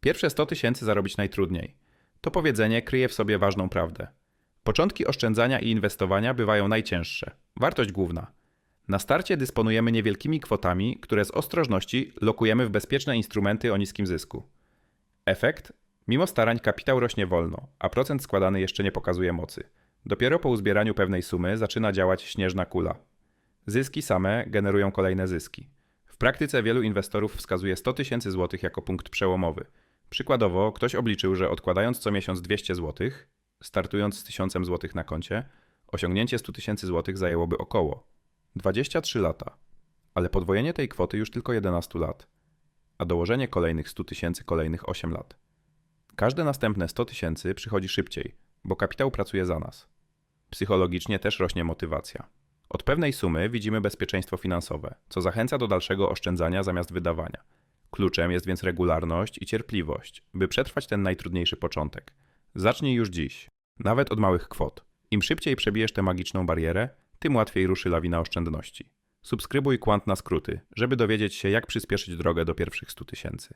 Pierwsze 100 tysięcy zarobić najtrudniej. To powiedzenie kryje w sobie ważną prawdę. Początki oszczędzania i inwestowania bywają najcięższe. Wartość główna. Na starcie dysponujemy niewielkimi kwotami, które z ostrożności lokujemy w bezpieczne instrumenty o niskim zysku. Efekt? Mimo starań kapitał rośnie wolno, a procent składany jeszcze nie pokazuje mocy. Dopiero po uzbieraniu pewnej sumy zaczyna działać śnieżna kula. Zyski same generują kolejne zyski. W praktyce wielu inwestorów wskazuje 100 tysięcy złotych jako punkt przełomowy. Przykładowo, ktoś obliczył, że odkładając co miesiąc 200 złotych, startując z 1000 złotych na koncie, osiągnięcie 100 tysięcy złotych zajęłoby około 23 lata. Ale podwojenie tej kwoty już tylko 11 lat, a dołożenie kolejnych 100 tysięcy kolejnych 8 lat. Każde następne 100 tysięcy przychodzi szybciej, bo kapitał pracuje za nas. Psychologicznie też rośnie motywacja. Od pewnej sumy widzimy bezpieczeństwo finansowe, co zachęca do dalszego oszczędzania zamiast wydawania. Kluczem jest więc regularność i cierpliwość, by przetrwać ten najtrudniejszy początek. Zacznij już dziś, nawet od małych kwot. Im szybciej przebijesz tę magiczną barierę, tym łatwiej ruszy lawina oszczędności. Subskrybuj Quant na skróty, żeby dowiedzieć się, jak przyspieszyć drogę do pierwszych 100 tysięcy.